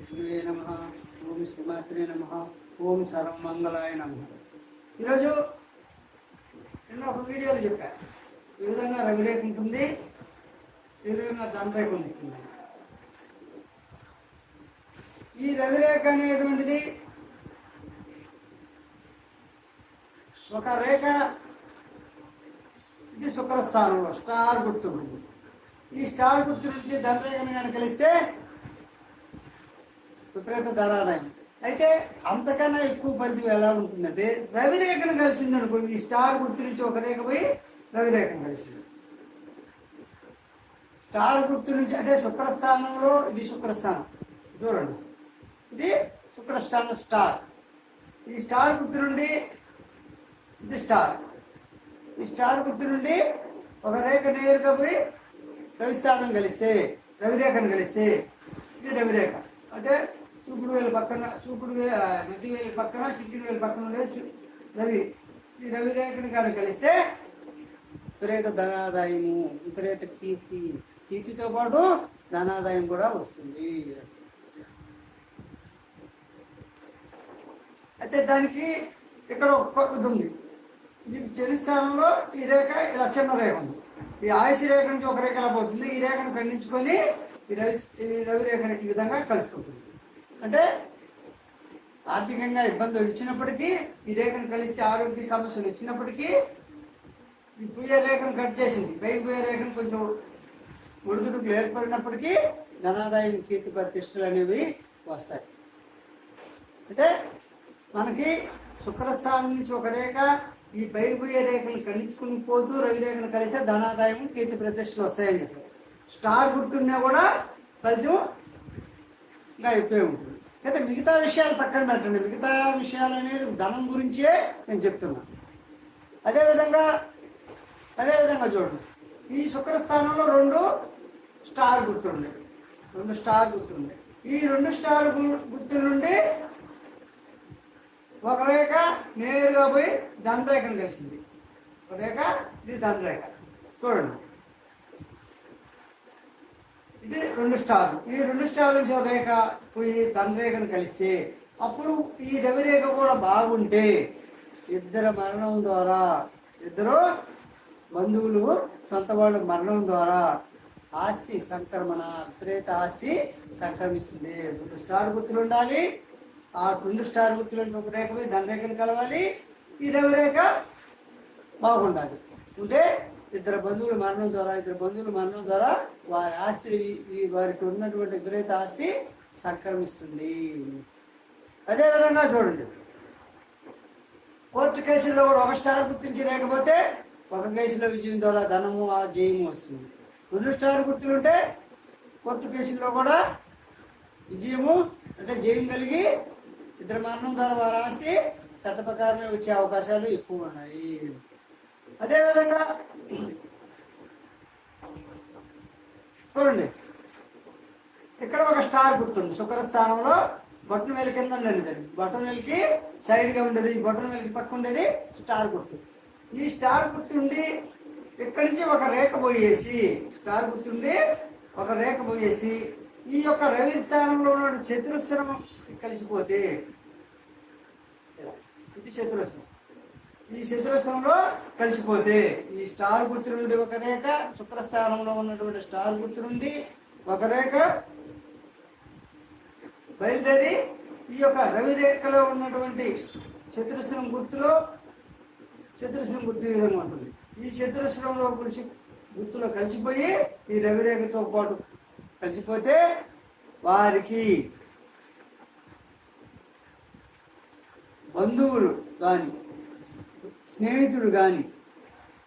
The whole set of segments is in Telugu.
శ్రీ నమ ఓం శ్రీమాత్రే నమ ఓం సర్వమంగళాయ నమ. ఈరోజు నేను ఒక వీడియోలో చెప్పాను ఈ విధంగా రవిరేఖ ఉంటుంది ఈ విధంగా దంతరేఖ ఉంటుంది. ఈ రవిరేఖ అనేటువంటిది ఒక రేఖ ఇది శుక్రస్థానంలో స్టార్ గుర్తు ఉంటుంది. ఈ స్టార్ గుర్తు నుంచి ధనరేఖను కానీ కలిస్తే విపరీత ధనాదాయం అయితే అంతకన్నా ఎక్కువ ఫలితం ఎలా ఉంటుందంటే రవిరేఖను కలిసింది అనుకో ఈ స్టార్ గుర్తు నుంచి ఒక రేఖ పోయి రవిరేఖను కలిసింది. స్టార్ గుర్తు నుంచి అంటే శుక్రస్థానంలో ఇది శుక్రస్థానం. చూడండి. ఇది శుక్రస్థానం స్టార్. ఈ స్టార్ గుర్తు నుండి ఇది స్టార్. ఈ స్టార్ గుర్తు నుండి ఒక రేఖ నేరుగా పోయి రవిస్థానం కలిస్తే రవిరేఖను కలిస్తే ఇది రవిరేఖ. అంటే చూపుడు వేలు పక్కన చూపుడు వే మధ్య వేలు పక్కన చిక్కుడు వేలు పక్కన ఉండేది రవి. ఈ రవిరేఖను కానీ కలిస్తే విపరీత ధనాదాయము విపరీత కీర్తి. కీర్తితో పాటు ధనాదాయం కూడా వస్తుంది. అయితే దానికి ఇక్కడ ఒక ఇది ఉంది. మీకు చెని స్థానంలో ఈ రేఖ ఇలా చిన్న రేఖ ఉంది. ఈ ఆయుష్ రేఖ నుంచి ఒక రేఖ ఎలా పోతుంది. ఈ రేఖను ఖండించుకొని ఈ రవి ఈ రవి రేఖ ఈ విధంగా కలుసుకుంటుంది. అంటే ఆర్థికంగా ఇబ్బందులు ఇచ్చినప్పటికీ ఈ రేఖను కలిస్తే ఆరోగ్య సమస్యలు వచ్చినప్పటికీ ఈ పూజ రేఖను కట్ చేసింది. పైకి పూజ రేఖను కొంచెం ఒడిదుడుకులు ఏర్పడినప్పటికీ ధనాదాయం కీర్తి ప్రతిష్టలు అనేవి వస్తాయి. అంటే మనకి శుక్రస్థానం నుంచి ఒక రేఖ ఈ బయలుపోయే రేఖను ఖండించుకుని పోతూ రవి రేఖను కలిస్తే ధనాదాయం కీర్తి ప్రతిష్టలు వస్తాయని చెప్పారు. స్టార్ గుర్తున్నా కూడా ఫలితం ఇంకా అయిపోయి ఉంటుంది. అయితే మిగతా విషయాలు పక్కన పెట్టండి. మిగతా విషయాలు అనేది ధనం గురించే నేను చెప్తున్నాను అదేవిధంగా అదేవిధంగా చూడండి. ఈ శుక్రస్థానంలో రెండు స్టార్ గుర్తుండే రెండు స్టార్ గుర్తుండే ఈ రెండు స్టార్ గుర్తు గుర్తుల నుండి ఒక రేఖ నేరుగా పోయి ధనరేఖను కలిసింది. ఒక రేఖ ఇది ధనరేఖ. చూడండి. ఇది రెండు స్టార్లు. ఈ రెండు స్టార్ల నుంచి రేఖ పోయి దండరేఖను కలిస్తే అప్పుడు ఈ రవిరేఖ కూడా బాగుంటే ఇద్దరు మరణం ద్వారా ఇద్దరు బంధువులు సొంత వాళ్ళ మరణం ద్వారా ఆస్తి సంక్రమణ విపరీత ఆస్తి సంక్రమిస్తుంది. రెండు స్టార్ గుర్తులు ఉండాలి. ఆ రెండు స్టార్ గుర్తులు ఒక రేఖ పోయి కలవాలి. ఈ రవిరేఖ బాగుండాలి. ఉంటే ఇద్దరు బంధువుల మరణం ద్వారా ఇద్దరు బంధువుల మరణం ద్వారా వారి ఆస్తి వారికి ఉన్నటువంటి విపరీత ఆస్తి సంక్రమిస్తుంది. అదేవిధంగా చూడండి. కోర్టు కేసుల్లో కూడా ఒక స్టార్ గుర్తించి లేకపోతే ఒక కేసులో విజయం ద్వారా ధనము ఆ జయము వస్తుంది. రెండు స్టార్ గుర్తులుంటే కోర్టు కేసుల్లో కూడా విజయము అంటే జయం కలిగి ఇద్దరు మరణం ద్వారా వారి ఆస్తి చట్ట ప్రకారమే వచ్చే అవకాశాలు ఎక్కువ ఉన్నాయి. అదేవిధంగా చూడండి. ఇక్కడ ఒక స్టార్ గుర్తుంది. శుక్రస్థానంలో బొట్టన వేలు కింద ఉండేది బొట్టన వెలికి సైడ్గా ఉండేది. ఈ బొట్టన పక్క ఉండేది స్టార్ గుర్తు. ఈ స్టార్ గుర్తుండి ఇక్కడి నుంచి ఒక రేఖ పోయేసి స్టార్ గుర్తుండి ఒక రేఖ పోయేసి ఈ యొక్క రవి స్థానంలో ఉన్న చతురస్రం కలిసిపోతే ఇది చతురస్రం. ఈ చతురస్రంలో కలిసిపోతే ఈ స్టార్ గుర్తు నుండి ఒక రేఖ శుక్రస్థానంలో ఉన్నటువంటి స్టార్ గుర్తు నుండి ఒక రేఖ బయలుదేరి ఈ యొక్క రవి రేఖలో ఉన్నటువంటి చతురస్రం గుర్తులో చతురస్రం గుర్తు విధంగా ఉంటుంది? ఈ చతురస్రంలో గురించి గుర్తులో కలిసిపోయి ఈ రవిరేఖతో పాటు కలిసిపోతే వారికి బంధువులు కానీ స్నేహితుడు కానీ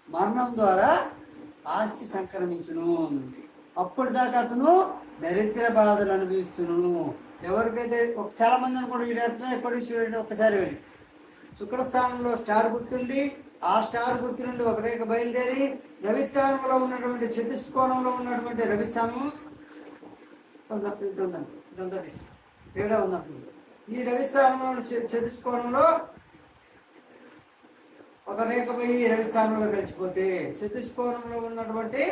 మరణం ద్వారా ఆస్తి సంక్రమించును అప్పటిదాకా అతను దరిద్ర బాధలు అనుభవిస్తును. ఎవరికైతే ఒక చాలా మంది అనుకోండి వీడేస్తున్నా ఎప్పటి నుంచి ఒక్కసారి వెళ్ళి శుక్రస్థానంలో స్టార్ గుర్తుండి ఆ స్టార్ గుర్తు నుండి ఒక రేఖ బయలుదేరి రవిస్థానంలో ఉన్నటువంటి చతుష్కోణంలో ఉన్నటువంటి రవిస్థానం ఉందండి, ఇది ఉందండి ఇదంతా తేడా ఈ రవిస్థానంలో చతుష్కోణంలో ఒక రేఖ పోయి ఈ రవిస్థానంలో కలిసిపోతే చతుష్కోణంలో ఉన్నటువంటి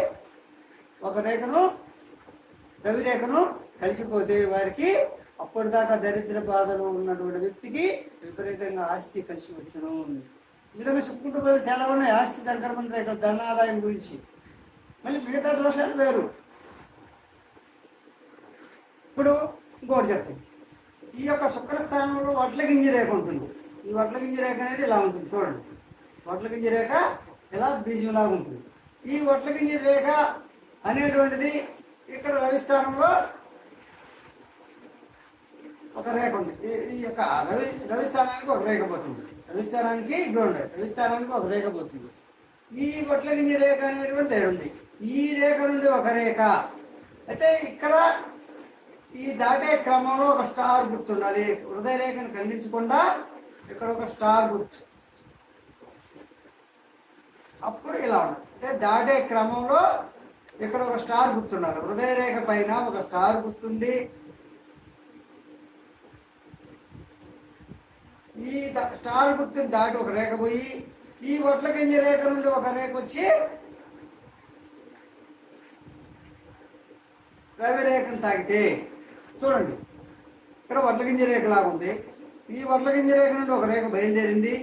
ఒక రేఖను రవి రేఖను కలిసిపోతే వారికి అప్పటిదాకా దరిద్ర బాధలో ఉన్నటువంటి వ్యక్తికి విపరీతంగా ఆస్తి కలిసి వచ్చును. ఈ విధంగా చెప్పుకుంటూ పోతే చాలా ఉన్నాయి. ఆస్తి సంక్రమణ రేఖలు ధనాదాయం గురించి. మళ్ళీ మిగతా దోషాలు వేరు. ఇప్పుడు ఇంకోటి చెప్తాను ఈ యొక్క శుక్రస్థానంలో వడ్ల గింజ రేఖ ఉంటుంది. ఈ వడ్ల గింజ రేఖ అనేది ఇలా ఉంటుంది. చూడండి. వడ్ల గింజ రేఖ ఇలా బీజంలాగా ఉంటుంది? ఈ వడ్ల గింజ రేఖ అనేటువంటిది ఇక్కడ రవిస్థానంలో ఒక రేఖ ఉంది. ఈ- ఈ యొక్క రవి రవిస్థానానికి ఒక రేఖ పోతుంది. రవిస్థానానికి గ్రౌండ్ రవిస్థానానికి ఒక రేఖ పోతుంది. ఈ వడ్ల గింజ రేఖ అనేటువంటిది ఉంది. ఈ రేఖ నుండి ఒక రేఖ. అయితే ఇక్కడ ఈ దాటే క్రమంలో ఒక స్టార్ గుర్తుండాలి. హృదయ రేఖను ఖండించకుండా ఇక్కడ ఒక స్టార్ గుర్తు. అప్పుడు ఇలా అంటే దాటే క్రమంలో ఇక్కడ ఒక స్టార్ గుర్తున్నారు. హృదయ రేఖ పైన ఒక స్టార్ గుర్తుంది. ఈ స్టార్ గుర్తుని దాటి ఒక రేఖ పోయి ఈ ఒట్ల గింజ రేఖ నుండి ఒక రేఖ వచ్చి రవి రేఖను తాకితే చూడండి. ఇక్కడ వడ్ల గింజ రేఖ లాగా ఉంది. ఈ వడ్ల గింజ రేఖ నుండి ఒక రేఖ బయలుదేరింది.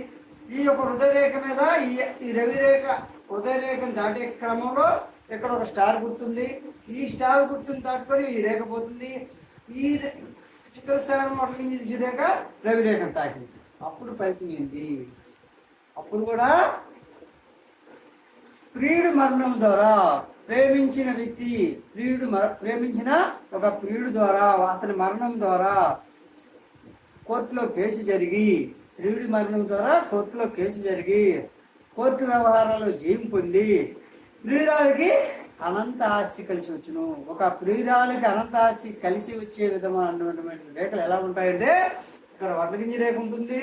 ఈ యొక్క హృదయరేఖ మీద ఈ ఈ రవిరేఖ హృదయరేఖను దాటే క్రమంలో ఇక్కడ ఒక స్టార్ గుర్తుంది. ఈ స్టార్ గుర్తుని దాటుకొని ఈ రేఖ పోతుంది. ఈ రే- శుక్రస్థానం వడ్ల రేఖ రవిరేఖను తాకింది అప్పుడు ఫలితం ఏంటి? అప్పుడు కూడా ప్రియుడు మరణం ద్వారా ప్రేమించిన వ్యక్తి ప్రియుడు మర- ప్రేమించిన ఒక ప్రియుడు ద్వారా అతని మరణం ద్వారా కోర్టులో కేసు జరిగి ప్రియుడి మరణం ద్వారా కోర్టులో కేసు జరిగి కోర్టు వ్యవహారాలు జయం పొంది ప్రియురాలకి అనంత ఆస్తి కలిసి వచ్చును. ఒక ప్రియురాలకి అనంత ఆస్తి కలిసి వచ్చే విధమైనటువంటి రేఖలు ఎలా ఉంటాయంటే ఇక్కడ వడ్లగింజ రేఖ ఉంటుంది.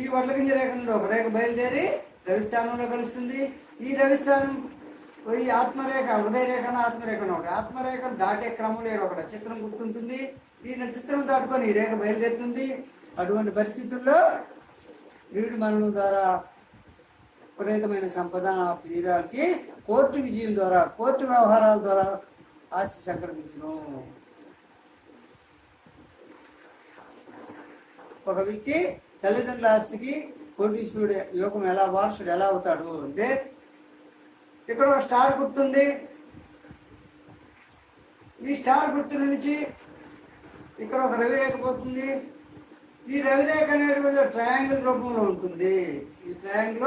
ఈ వడ్లగింజ రేఖ నుండి ఒక రేఖ బయలుదేరి రవిస్థానంలో కలుస్తుంది. ఈ రవిస్థానం ఈ ఆత్మరేఖ హృదయ రేఖన ఆత్మరేఖన ఒకటి. ఆత్మరేఖ దాటే క్రమంలో ఒకటి ఒక నక్షత్రం గుర్తుంటుంది. ఈ నక్షత్రం దాటుకొని ఈ రేఖ బయలుదేరుతుంది. అటువంటి పరిస్థితుల్లో వీడి మరణం ద్వారా విపరీతమైన సంపద ఆ ప్రియురాలకి కోర్టు విజయం ద్వారా కోర్టు వ్యవహారాల ద్వారా ఆస్తి సంక్రమించును. ఒక వ్యక్తి తల్లిదండ్రుల ఆస్తికి కోటీశ్వరుడు యోగం ఎలా వారసుడు ఎలా అవుతాడు అంటే ఇక్కడ ఒక స్టార్ గుర్తుంది. ఈ స్టార్ గుర్తు నుంచి ఇక్కడ ఒక రవి లేకపోతుంది ఈ రవిరేఖ అనేటువంటి ట్రయాంగిల్ రూపంలో ఉంటుంది. ఈ ట్రయాంగిల్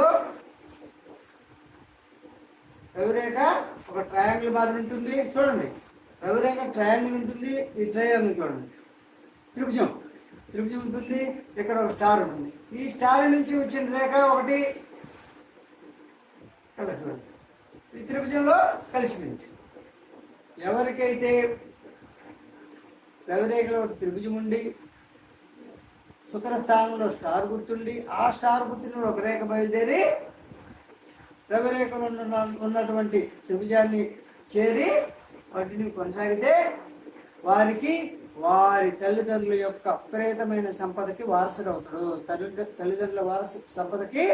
రవిరేఖ ఒక ట్రయాంగిల్ మాదిరి ఉంటుంది. చూడండి. రవిరేఖ ట్రయాంగిల్ ఉంటుంది. ఈ ట్రయాంగిల్ చూడండి. త్రిభుజం. త్రిభుజం ఉంటుంది. ఇక్కడ ఒక స్టార్ ఉంటుంది. ఈ స్టార్ నుంచి వచ్చిన రేఖ ఒకటి ఇక్కడ చూడండి. ఈ త్రిభుజంలో కలిసిపోయింది. ఎవరికైతే రవిరేఖలో త్రిభుజం ఉండి శుక్రస్థానంలో స్టార్ గుర్తుండి ఆ స్టార్ గుర్తుని ఒక రేఖ బయలుదేరి రవిరేఖలు ఉన్నటువంటి త్రిభుజాన్ని చేరి వాటిని కొనసాగితే వారికి వారి తల్లిదండ్రుల యొక్క అప్రేతమైన సంపదకి వారసుడు అవుతాడు. తల్లి తల్లిదండ్రుల వారసు సంపదకి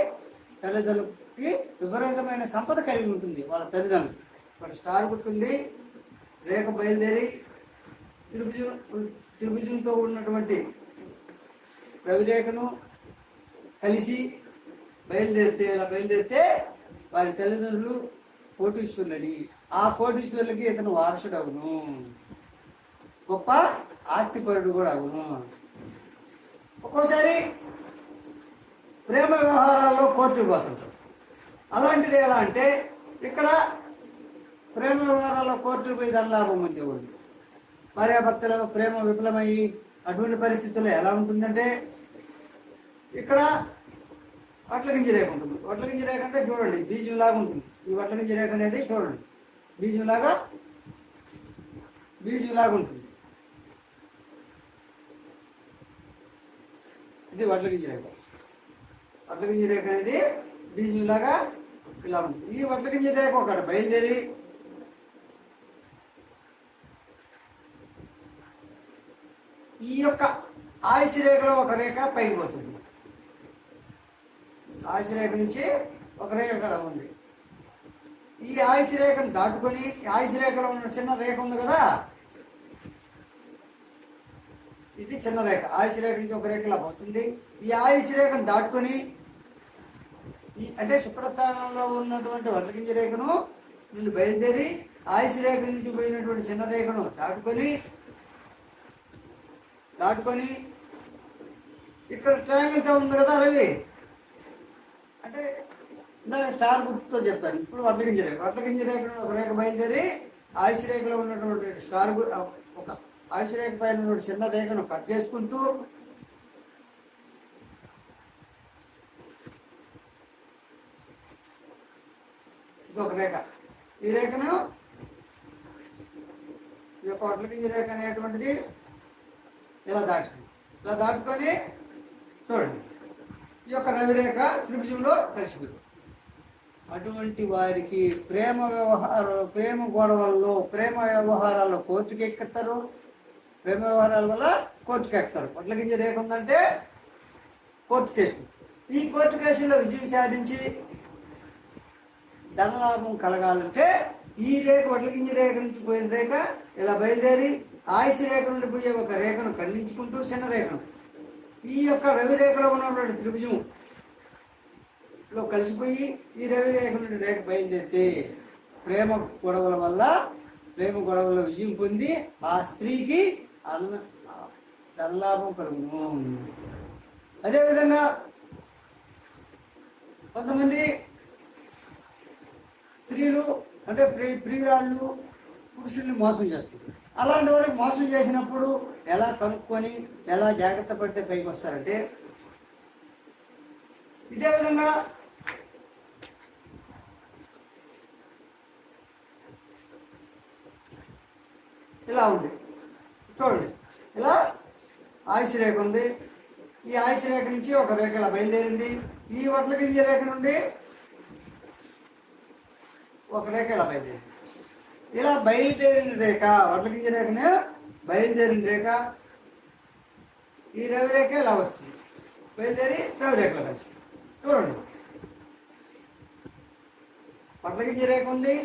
తల్లిదండ్రులకి విపరీతమైన సంపద కలిగి ఉంటుంది వాళ్ళ తల్లిదండ్రులు. ఒక స్టార్ గుర్తుంది రేఖ బయలుదేరి త్రిభుజం త్రిభుజంతో ఉన్నటువంటి రవిరేఖను కలిసి బయలుదేరితే ఇలా బయలుదేరితే వారి తల్లిదండ్రులు కోటీశ్వరులని. ఆ కోటీశ్వరులకి ఇతను వారసుడు అవును గొప్ప ఆస్తిపరుడు కూడా అవును. ఒక్కోసారి ప్రేమ వ్యవహారాల్లో కోర్టుకు పోతుంటారు. అలాంటిది ఎలా అంటే ఇక్కడ ప్రేమ వ్యవహారాల్లో కోర్టుకు పోయి ధనలాభం ఉంది భార్యాభర్తల ప్రేమ విఫలమయ్యి అటువంటి పరిస్థితుల్లో ఎలా ఉంటుందంటే ఇక్కడ వడ్ల గింజ రేఖ ఉంటుంది. వడ్ల గింజ రేఖ అంటే చూడండి బీజం లాగా ఉంటుంది. ఈ వడ్ల గింజ రేఖ అనేది చూడండి. బీజం లాగా బీజం లాగా ఉంటుంది. ఇది వడ్ల గింజ రేఖ. వడ్ల గింజ రేఖ అనేది బీజం లాగా ఇలా ఉంటుంది. ఈ వడ్ల గింజ రేఖ ఒకటి బయలుదేరి ఈ యొక్క ఆయుష్ రేఖలో ఒక రేఖ పైకి పోతుంది. ఆయుష్ రేఖ నుంచి ఒక రేఖ ఉంది. ఈ ఆయుష్ రేఖను దాటుకొని ఈ రేఖలో ఉన్న చిన్న రేఖ ఉంది కదా? ఇది చిన్న రేఖ. ఆయుష్ రేఖ నుంచి ఒక రేఖ ఇలా పోతుంది. ఈ ఆయుష్ రేఖను దాటుకొని ఈ అంటే శుక్రస్థానంలో ఉన్నటువంటి వడ్లగింజ రేఖను నుండి బయలుదేరి ఆయుష్ రేఖ నుంచి పోయినటువంటి చిన్న రేఖను దాటుకొని దాటుకొని ఇక్కడ ట్రయాంగిల్తో ఉంది కదా రవి? అంటే ఇందాక స్టార్ గుర్తుతో చెప్పాను. ఇప్పుడు వడ్లగింజ రేఖ వడ్లగింజ రేఖ ఒక రేఖ బయలుదేరి ఆయుష్ రేఖలో ఉన్నటువంటి స్టార్ ఒక ఆయుష్ రేఖ పైన ఉన్నటువంటి చిన్న రేఖను కట్ చేసుకుంటూ ఇంకొక రేఖ. ఈ రేఖను ఈ యొక్క వడ్లగింజ రేఖ అనేటువంటిది ఇలా దాటుకుంది ఇలా దాటుకొని చూడండి. ఈ యొక్క రవిరేఖ త్రిభుజంలో కలిసిపోయింది. అటువంటి వారికి ప్రేమ వ్యవహారాలు ప్రేమ గొడవల్లో ప్రేమ వ్యవహారాల్లో కోర్టుకి ప్రేమ వ్యవహారాల వల్ల కోర్టుకి ఎక్కుతారు వడ్లగింజ రేఖ ఉందంటే కోర్టు కేసు ఈ కోర్టు కేసులో విజయం సాధించి ధనలాభం కలగాలంటే ఈ రేఖ వడ్లగింజ రేఖ నుంచి పోయిన రేఖ ఇలా బయలుదేరి ఆయుష రేఖ నుండి పోయే ఒక రేఖను ఖండించుకుంటూ చిన్న రేఖను ఈ యొక్క రవిరేఖలో ఉన్నటువంటి త్రిభుజం. లో కలిసిపోయి ఈ రవిరేఖ నుండి రేఖ బయలుదేరితే ప్రేమ గొడవల వల్ల ప్రేమ గొడవల విజయం పొంది ఆ స్త్రీకి అన్న ధనలాభం కలుగును. అదేవిధంగా కొంతమంది స్త్రీలు అంటే ప్రి ప్రియురాళ్ళు పురుషుల్ని మోసం చేస్తున్నారు అలాంటి వాళ్ళకి మోసం చేసినప్పుడు ఎలా కనుక్కొని ఎలా జాగ్రత్త పడితే పైకి వస్తారంటే ఇదే విధంగా ఇలా ఉంది. చూడండి ఇలా ఆయుష్ రేఖ ఉంది. ఈ ఆయుష్ రేఖ నుంచి ఒక రేఖ ఇలా బయలుదేరింది. ఈ వడ్ల గింజ రేఖ నుండి ఒక రేఖ ఇలా బయలుదేరింది. ఇలా బయలుదేరిన రేఖ వడ్ల రేఖనే బయలుదేరిన రేఖ. ఈ రవి రేఖ ఇలా వస్తుంది? బయలుదేరి రవి రేఖలో కలిసి చూడండి. వడ్ల రేఖ ఉంది.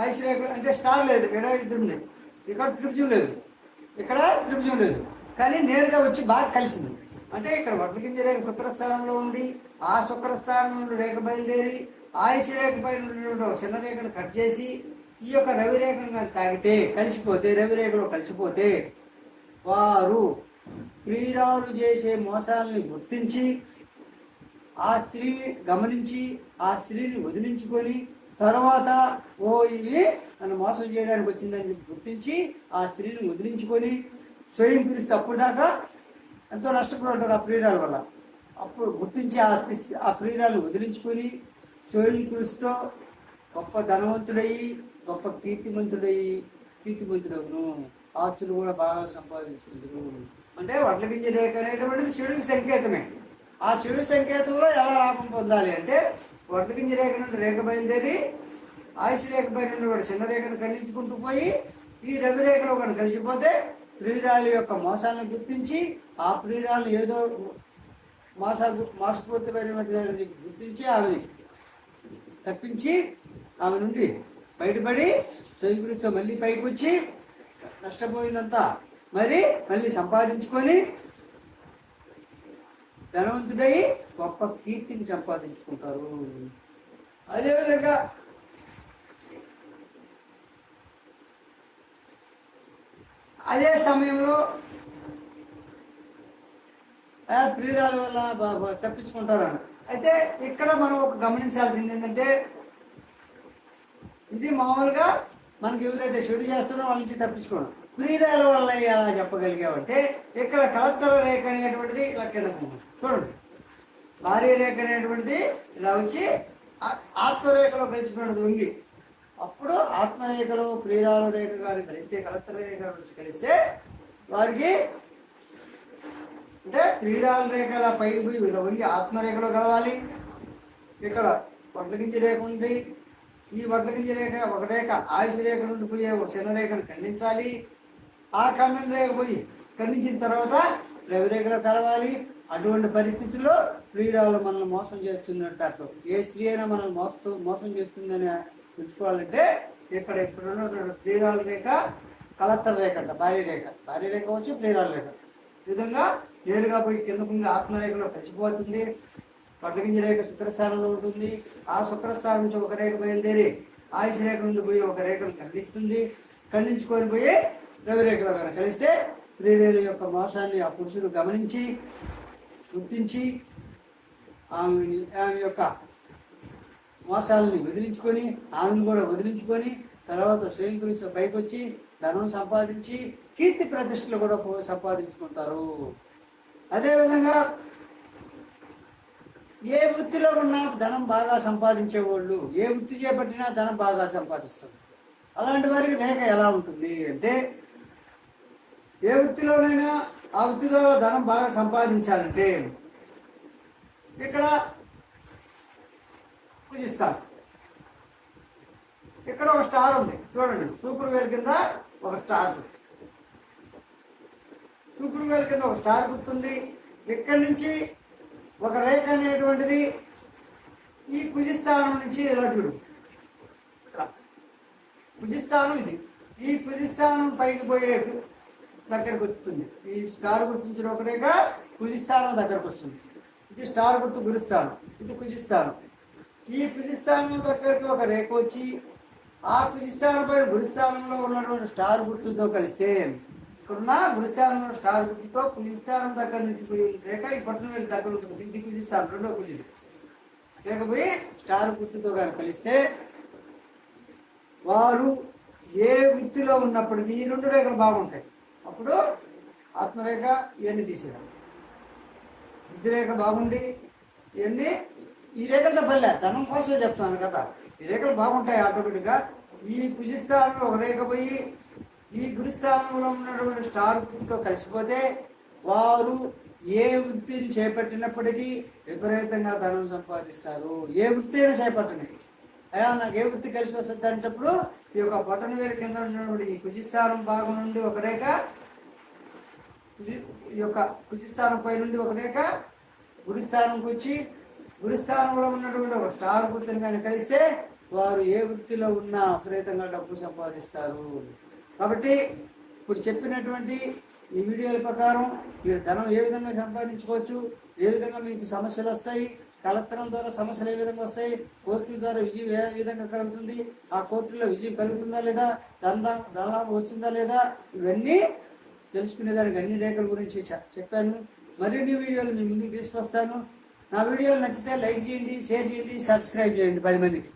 ఆయుష్ రేఖ అంటే స్టార్ లేదు ఇక్కడ ఇది ఉంది ఇక్కడ త్రిభుజం లేదు. ఇక్కడ త్రిభుజం లేదు. కానీ నేరుగా వచ్చి బాగా కలిసింది. అంటే ఇక్కడ వడ్లగింజ రేఖ శుక్రస్థానంలో ఉంది. ఆ శుక్రస్థానం నుండి రేఖ బయలుదేరి ఆయుష్ రేఖ పైన చిన్న రేఖను కట్ చేసి ఈ యొక్క రవిరేఖను కానీ తాగితే కలిసిపోతే రవిరేఖలో కలిసిపోతే వారు ప్రియురాలు చేసే మోసాలని గుర్తించి ఆ స్త్రీని గమనించి ఆ స్త్రీని వదిలించుకొని తర్వాత ఓ ఇవి నన్ను మోసం చేయడానికి వచ్చిందని గుర్తించి ఆ స్త్రీని వదిలించుకొని స్వయం పిలిస్తే అప్పుడు దాకా ఎంతో నష్టపడి ఉంటారు ఆ ప్రియురాల వల్ల. అప్పుడు గుర్తించి ఆ ఆ ప్రియురాలను వదిలించుకొని స్వయం పిలుస్తూ గొప్ప ధనవంతుడయ్యి గొప్ప కీర్తిమంతుడై కీర్తిమంతుడవును ఆస్తులు కూడా బాగా సంపాదించుకుంటారు అంటే వడ్ల గింజ రేఖ అనేటువంటిది చెడుకు సంకేతమే. ఆ చెడు సంకేతంలో ఎలా లాభం పొందాలి అంటే వడ్ల గింజ రేఖ నుండి రేఖ బయలుదేరి ఆయుష్ రేఖ పైన నుండి కూడా చిన్న రేఖను ఖండించుకుంటూ పోయి ఈ రవి రేఖలో కనుక కలిసిపోతే ప్రియురాలి యొక్క మోసాలను గుర్తించి ఆ ప్రియురాలు ఏదో మోస మోసపూరితమైనటువంటి గుర్తించి ఆమెని తప్పించి ఆమె నుండి బయటపడి స్వయంకృతితో మళ్ళీ పైకి వచ్చి నష్టపోయిందంతా మరి మళ్ళీ సంపాదించుకొని ధనవంతుడై గొప్ప కీర్తిని సంపాదించుకుంటారు. అదేవిధంగా అదే సమయంలో ప్రియురాల వల్ల తప్పించుకుంటారు అని అయితే ఇక్కడ మనం ఒక గమనించాల్సింది ఏంటంటే ఇది మామూలుగా మనకి ఎవరైతే చెడు చేస్తున్నారో వాళ్ళ నుంచి తప్పించుకోవడం. క్రీడల వల్ల ఎలా చెప్పగలిగామంటే ఇక్కడ కలతల రేఖ అనేటువంటిది ఇలా కిందకు చూడండి. భార్య రేఖ అనేటువంటిది ఇలా వచ్చి ఆత్మరేఖలో కలిసిపోయినది ఉంది. అప్పుడు ఆత్మరేఖలో ప్రియురాల రేఖ కానీ కలిస్తే కలత్తల రేఖ నుంచి కలిస్తే వారికి అంటే ప్రియురాల రేఖల పైకి పోయి ఇలా వంగి ఆత్మరేఖలో కలవాలి. ఇక్కడ వడ్లగింజ రేఖ ఉంది. ఈ వడ్లగింజ రేఖ ఒక రేఖ ఆయుష్ రేఖ నుండి పోయే ఒక చిన్న రేఖను ఖండించాలి. ఆ ఖండన రేఖ పోయి ఖండించిన తర్వాత రవి రేఖలో కలవాలి. అటువంటి పరిస్థితుల్లో ప్రియురాలు మనల్ని మోసం చేస్తున్నట్టు అర్థం ఏ స్త్రీ అయినా మనల్ని మోస్తూ మోసం చేస్తుందని తెలుసుకోవాలంటే ఇక్కడ ఇక్కడ ఉన్నటువంటి ప్రియురాల రేఖ కలెక్టర్ రేఖ అంట భార్య రేఖ. భార్య రేఖ వచ్చి ప్రేరాల రేఖ. ఈ విధంగా నేరుగా పోయి కిందకు ఆత్మరేఖలో కలిసిపోతుంది. పట్టుగింజ రేఖ శుక్రస్థానంలో ఉంటుంది. ఆ శుక్రస్థానం నుంచి ఒక రేఖ బయలుదేరి ఆయుష రేఖ నుండి పోయి ఒక రేఖను ఖండిస్తుంది. ఖండించుకొని పోయి రవిరేఖల కనుక కలిస్తే స్త్రీవేలు యొక్క మోసాన్ని ఆ పురుషుడు గమనించి గుర్తించి ఆమె ఆమె యొక్క మోసాలని వదిలించుకొని ఆమెను కూడా వదిలించుకొని తర్వాత స్వయం గురించి పైకి వచ్చి ధనం సంపాదించి కీర్తి ప్రతిష్టలు కూడా సంపాదించుకుంటారు. అదేవిధంగా ఏ వృత్తిలో ఉన్నా ధనం బాగా సంపాదించే వాళ్ళు ఏ వృత్తి చేపట్టినా ధనం బాగా సంపాదిస్తారు. అలాంటి వారికి రేఖ ఎలా ఉంటుంది అంటే ఏ వృత్తిలోనైనా ఆ వృత్తి ద్వారా ధనం బాగా సంపాదించాలంటే ఇక్కడ పూజిస్తారు. ఇక్కడ ఒక స్టార్ ఉంది చూడండి సూపర్ వేల్ కింద ఒక స్టార్. సూపర్ వేల్ కింద ఒక స్టార్ గుర్తుంది. ఇక్కడి నుంచి ఒక రేఖ అనేటువంటిది ఈ కుజిస్థానం నుంచి లడ్డు కుజిస్థానం ఇది. ఈ కుజిస్థానం పైకి పోయే దగ్గరకు వస్తుంది. ఈ స్టార్ గుర్తించిన ఒక రేఖ కుజిస్థానం దగ్గరకు వస్తుంది. ఇది స్టార్ గుర్తు గురిస్థానం. ఇది కుజిస్థానం. ఈ కుజిస్థానం దగ్గరికి ఒక రేఖ వచ్చి ఆ కుజిస్థానం పైన గురిస్థానంలో ఉన్నటువంటి స్టార్ గుర్తుతో కలిస్తే ఇక్కడున్న గురుస్థానంలో స్టార్ గుర్తుతో పులిస్థానం దగ్గర నుంచి రేఖ ఈ పట్టణం వెళ్ళి దగ్గర ఉంటుంది. పిలిచి కుజిస్థానం రెండో కుజిది రేఖ పోయి స్టార్ గుర్తుతో కానీ కలిస్తే వారు ఏ వృత్తిలో ఉన్నప్పటికీ ఈ రెండు రేఖలు బాగుంటాయి. అప్పుడు ఆత్మరేఖ ఇవన్నీ తీసేయడం బుద్ధి రేఖ బాగుండి ఇవన్నీ ఈ రేఖలతో పల్లె ధనం కోసమే చెప్తాను కదా. ఈ రేఖలు బాగుంటాయి ఆటోమేటిక్గా. ఈ పూజిస్థానంలో ఒక రేఖ పోయి ఈ గురుస్థానంలో ఉన్నటువంటి స్టార్ వృత్తితో కలిసిపోతే వారు ఏ వృత్తిని చేపట్టినప్పటికీ విపరీతంగా ధనం సంపాదిస్తారు. ఏ వృత్తి అయినా చేపట్టని అయ్యా నాకు ఏ వృత్తి కలిసి వస్తుంది అంటప్పుడు ఈ యొక్క బొటన వేరు కింద ఉన్నటువంటి ఈ కుజిస్థానం భాగం నుండి ఒక రేఖ ఈ యొక్క కుజిస్థానం పై నుండి ఒక రేఖ గురుస్థానంకి వచ్చి గురుస్థానంలో ఉన్నటువంటి ఒక స్టార్ గుర్తుని కానీ కలిస్తే వారు ఏ వృత్తిలో ఉన్నా విపరీతంగా డబ్బు సంపాదిస్తారు. కాబట్టి ఇప్పుడు చెప్పినటువంటి ఈ వీడియోల ప్రకారం మీరు ధనం ఏ విధంగా సంపాదించుకోవచ్చు ఏ విధంగా మీకు సమస్యలు వస్తాయి కలెక్టరం ద్వారా సమస్యలు ఏ విధంగా వస్తాయి కోర్టుల ద్వారా విజయం ఏ విధంగా కలుగుతుంది ఆ కోర్టులో విజయం కలుగుతుందా లేదా ధన ధనలాభం వస్తుందా లేదా ఇవన్నీ తెలుసుకునేదానికి అన్ని రేఖల గురించి చెప్పాను. మరిన్ని వీడియోలు మీ ముందుకు తీసుకొస్తాను. నా వీడియోలు నచ్చితే లైక్ చేయండి షేర్ చేయండి సబ్స్క్రైబ్ చేయండి పది మందికి.